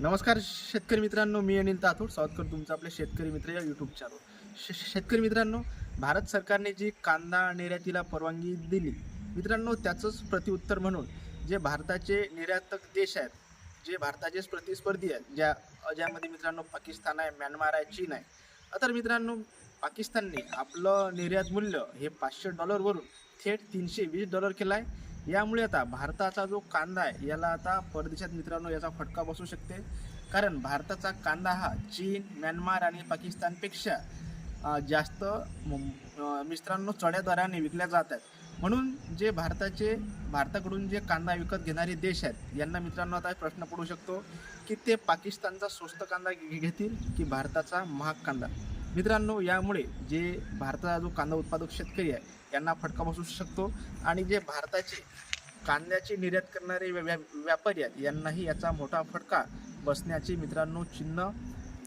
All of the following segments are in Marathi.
नमस्कार शेतकरी मित्रांनो मी अनिल ताथोड स्वागत करतो तुमचं आपल्या शेतकरी मित्र या यूट्यूब चॅनल शे शेतकरी मित्रांनो भारत सरकारने जी कांदा निर्यातीला परवानगी दिली मित्रांनो त्याचंच प्रतिउत्तर म्हणून जे भारताचे निर्यातक देश आहेत जे भारताचे प्रतिस्पर्धी आहेत ज्या ज्यामध्ये मित्रांनो पाकिस्तान आहे म्यानमार आहे चीन आहे. तर मित्रांनो पाकिस्तानने आपलं निर्यात मूल्य हे पाचशे डॉलरवरून थेट तीनशे वीस डॉलर केलं आहे. यामुळे आता भारताचा जो कांदा आहे याला आता परदेशात मित्रांनो याचा फटका बसू शकते. कारण भारताचा कांदा हा चीन म्यानमार आणि पाकिस्तानपेक्षा जास्त मित्रांनो चढ्या दराने विकल्या जात आहेत. म्हणून जे भारताचे भारताकडून जे कांदा विकत घेणारे देश आहेत यांना मित्रांनो आता प्रश्न पडू शकतो की ते पाकिस्तानचा स्वस्त कांदा घे- घेतील की भारताचा महाग कांदा? मित्रांनो यामुळे जे भारताचा जो कांदा उत्पादक शेतकरी आहे यांना फटका बसू शकतो आणि जे भारताचे कांद्याची निर्यात करणारे व्या- व्या- व्यापारी आहेत यांनाही याचा मोठा फटका बसण्याचे मित्रांनो चिन्ह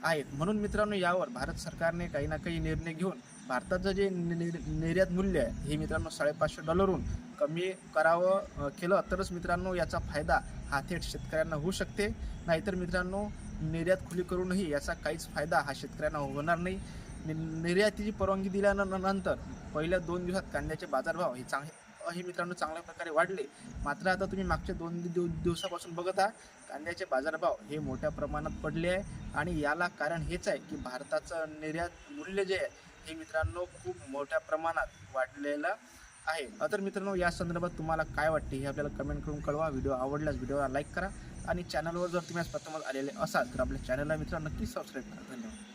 आहेत. म्हणून मित्रांनो यावर भारत सरकारने काही ना काही निर्णय घेऊन भारताचं जे नि- निर्यात मूल्य आहे हे मित्रांनो साडेपाचशे डॉलरहून कमी करावं केलं तरच मित्रांनो याचा फायदा हा थेट शेतकऱ्यांना होऊ शकते. नाहीतर मित्रांनो निर्यात खुली करूनही याचा काहीच फायदा हा शेतकऱ्यांना होणार नाही. नि- निर्यातीची परवानगी दिल्यानंतर पहिल्या दोन दिवसात कांद्याचे बाजारभाव हे चांगले हे मित्रांनो चांगल्या प्रकारे वाढले. मात्र आता तुम्ही मागच्या दोन दिव दिवसापासून बघत आहात कांद्याचे बाजारभाव हे मोठ्या प्रमाणात पडले आहे आणि याला कारण हेच आहे की भारताचं निर्यात मूल्य जे आहे हे मित्रांनो खूप मोठ्या प्रमाणात वाढलेलं आहे. तर मित्रांनो या संदर्भात तुम्हाला काय वाटते हे आपल्याला कमेंट करून कळवा. व्हिडिओ आवडल्यास व्हिडिओला लाईक करा आणि चॅनलवर जर तुम्ही आज प्रथमच आलेले असाल तर आपल्या चॅनलला मित्रांनो नक्की सबस्क्राईब करा. धन्यवाद.